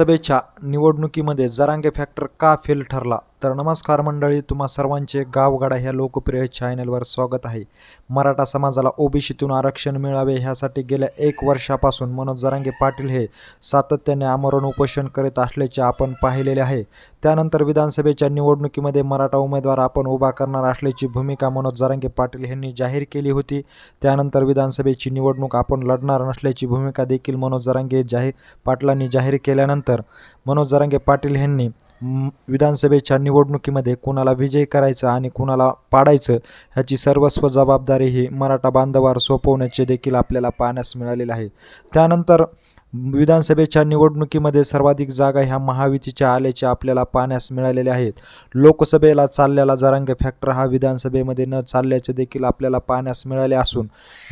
लोकसभेच्या निवडणुकीमध्ये जरांगे फॅक्टर का फेल ठरला? तर नमस्कार मंडळी तुम्हा सर्वांचे गावगाडा ह्या लोकप्रिय चॅनलवर स्वागत आहे. मराठा समाजाला ओबीसीतून आरक्षण मिळावे ह्यासाठी गेल्या एक वर्षापासून मनोज जरांगे पाटील हे सातत्याने आमरण उपोषण करीत असल्याचे आपण पाहिलेले आहे. त्यानंतर विधानसभेच्या निवडणुकीमध्ये मराठा उमेदवार आपण उभा करणार असल्याची भूमिका मनोज जरांगे पाटील यांनी जाहीर केली होती. त्यानंतर विधानसभेची निवडणूक आपण लढणार नसल्याची भूमिका देखील मनोज जरांगे जाहीर पाटलांनी जाहीर केल्यानंतर मनोज जरांगे पाटील यांनी विधानसभेच्या निवडणुकीमध्ये कुणाला विजय करायचा आणि कुणाला पाडायचं ह्याची सर्वस्व जबाबदारी ही मराठा बांधवावर सोपवण्याचे देखील आपल्याला पाहण्यास मिळालेलं आहे. त्यानंतर विधानसभेच्या निवडणुकीमध्ये सर्वाधिक जागा ह्या महायुतीच्या आल्याचे आपल्याला पाहण्यास मिळालेले आहेत. लोकसभेला चाललेला जरांगे फॅक्टर हा विधानसभेमध्ये न चालल्याचे देखील आपल्याला पाहण्यास मिळाले असून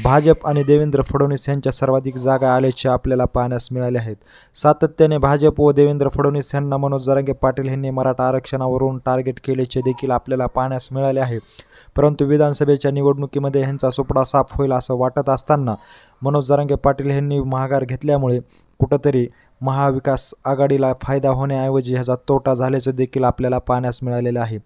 भाजप आणि देवेंद्र फडणवीस यांच्या सर्वाधिक जागा आल्याचे आपल्याला पाहण्यास मिळाले आहेत. सातत्याने भाजप व देवेंद्र फडणवीस यांना मनोज जरांगे पाटील यांनी मराठा आरक्षणावरून टार्गेट केल्याचे देखील आपल्याला पाहण्यास मिळाले आहे. परंतु विधानसभेच्या निवडणुकीमध्ये ह्यांचा सुपडा साफ होईल असं वाटत असताना मनोज जरांगे पाटील यांनी महागार घेतल्यामुळे कुठंतरी महाविकास आघाडीला फायदा होण्याऐवजी ह्याचा तोटा झाल्याचं देखील आपल्याला पाहण्यास मिळालेलं आहे.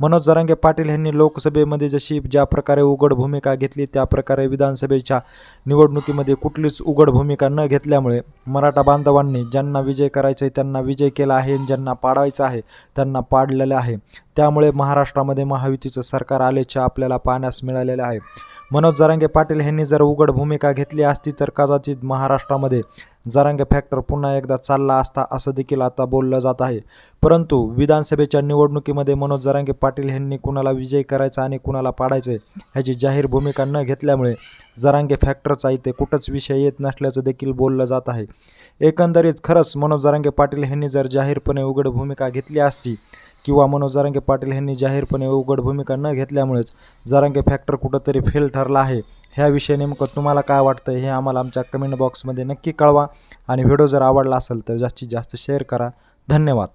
मनोज जरांगे पाटील यांनी लोकसभेमध्ये जशी ज्या प्रकारे उघड भूमिका घेतली त्या प्रकारे विधानसभेच्या निवडणुकीमध्ये कुठलीच उघड भूमिका न घेतल्यामुळे मराठा बांधवांनी ज्यांना विजय करायचा आहे त्यांना विजय केला आहे आणि ज्यांना पाडायचा आहे त्यांना पाडलेलं आहे. त्यामुळे महाराष्ट्रामध्ये महायुतीचं सरकार आल्याचे आपल्याला पाहण्यास मिळालेलं आहे. मनोज जरांगे पाटील यांनी जर उघड भूमिका घेतली असती तर कदाचित महाराष्ट्रामध्ये जरांगे फॅक्टर पुन्हा एकदा चालला असता असं देखील आता बोललं जात आहे. परंतु विधानसभेच्या निवडणुकीमध्ये मनोज जरांगे पाटील यांनी कुणाला विजय करायचा आणि कुणाला पाडायचं ह्याची जाहीर भूमिका न घेतल्यामुळे जरांगे फॅक्टरचा इथे कुठंच विषय येत नसल्याचं देखील बोललं जात आहे. एकंदरीत खरंच मनोज जरांगे पाटील यांनी जर जाहीरपणे उघड भूमिका घेतली असती किंवा मनोज जारांगे पाटील यांनी जाहीरपणे उघड भूमिका न घेतल्यामुळेच जरांगे फॅक्टर कुठंतरी फेल ठरला आहे. ह्याविषयी नेमकं तुम्हाला काय वाटतं हे आम्हाला आमच्या कमेंट बॉक्समध्ये नक्की कळवा. आणि व्हिडिओ जर आवडला असेल तर जास्तीत जास्त शेअर करा. धन्यवाद.